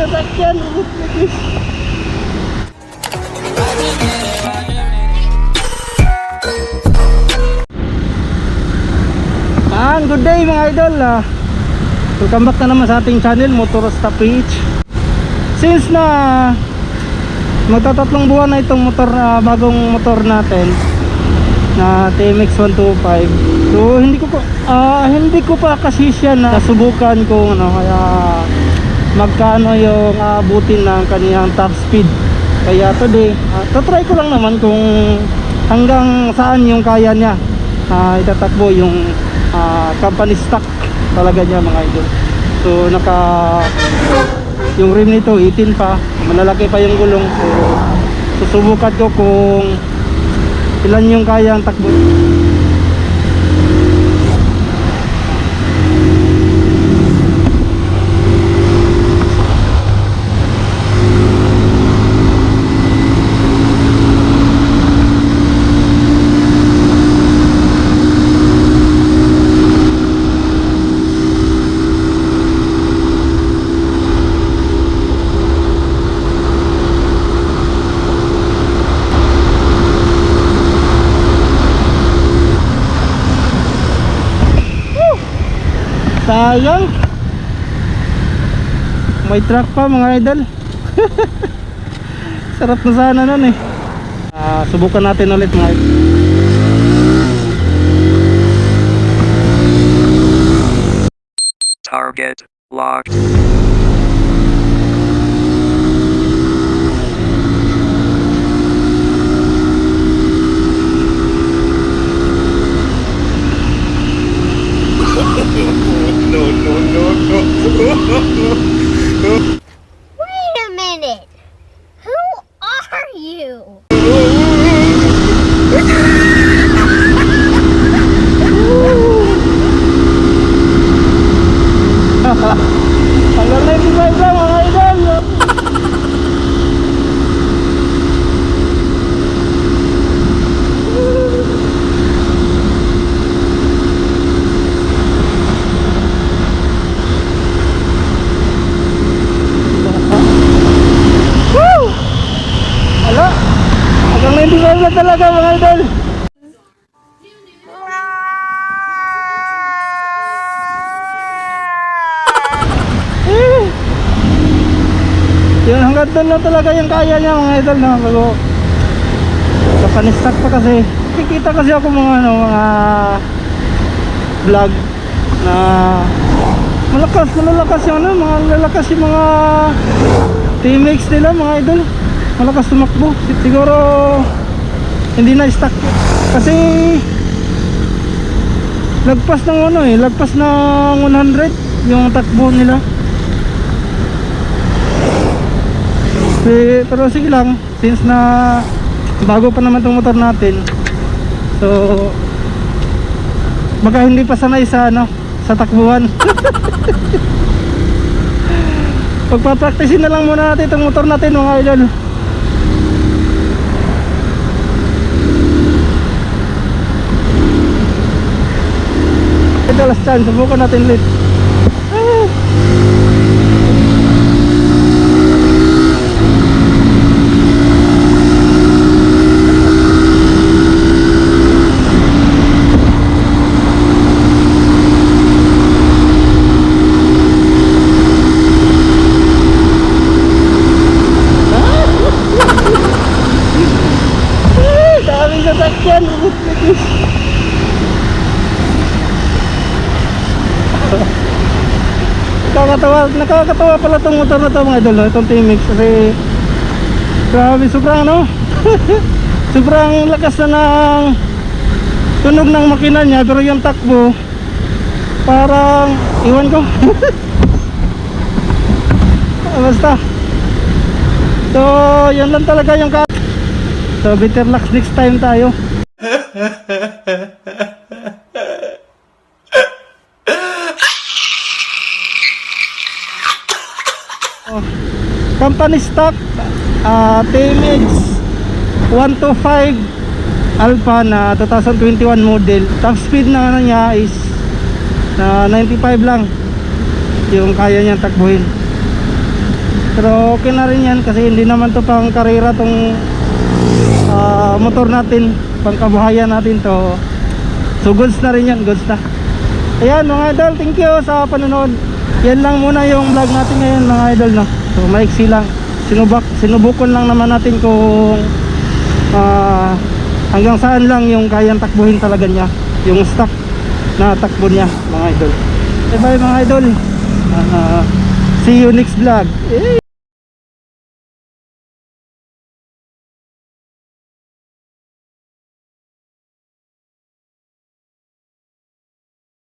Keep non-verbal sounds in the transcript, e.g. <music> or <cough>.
sasakyan. Yan, good day mga idol. Uh, welcome back na naman sa ating channel, Motorista PH. Since na magtatatlong buwan na itong motor, uh, bagong motor natin na TMX 125. So hindi ko pa uh, hindi ko pa kasi siya na nasubukan kung ano kaya magkano yung abutin ng kaniyang top speed. Kaya today, uh, tatry ko lang naman kung hanggang saan yung kaya niya uh, itatakbo yung ah, company stock talaga niya mga idol. So naka yung rim nito 18 pa, malalaki pa yung gulong. So susubukan ko kung ilan yung kayang takbo. Sayang. May truck pa mga idol. <laughs> Sarap na sana nun eh. Ah, subukan natin ulit mga idol. Target locked. Minute. Who are you? Hanggang 95 lang mga hanggang 95 lang talaga mga idol. Eh. <laughs> Yun, hanggang doon lang talaga yung kaya niya mga idol na bago kapanistock pa kasi kikita kasi ako mga ano mga vlog na malakas malalakas yung ano mga lalakas yung mga teammates nila mga idol malakas tumakbo. Siguro hindi na stuck. Kasi lagpas ng ano eh lagpas ng 100 yung takbo nila. Eh, pero sige lang since na bago pa naman itong motor natin so baka hindi pa sanay sa ano sa takbuhan. <laughs> Pagpapraktisin na lang muna natin itong motor natin mga idol ito last chance subukan natin ulit nakakatawa nakakatawa pala itong motor na to mga idol no? itong TMX kasi grabe sobrang ano? <laughs> Sobrang lakas na ng tunog ng makina niya pero yung takbo parang iwan ko. <laughs> Ah, basta. So yan lang talaga yung so better luck next time tayo <laughs> company stock uh, TMX 125 Alpha na 2021 model. Top speed na ano niya is na 95 lang. Yung kaya niyang takbuhin. Pero okay na rin yan kasi hindi naman to pang karera tong ah, motor natin. Pang kabuhayan natin to. So goods na rin yan goods na. Ayan mga idol, thank you sa panonood. Yan lang muna yung vlog natin ngayon mga idol no. So maiksi lang. Sinubak, sinubukan lang naman natin kung ah, hanggang saan lang yung kayang takbuhin talaga niya. Yung stock na takbo niya mga idol. Bye bye mga idol. Ah, see you next vlog.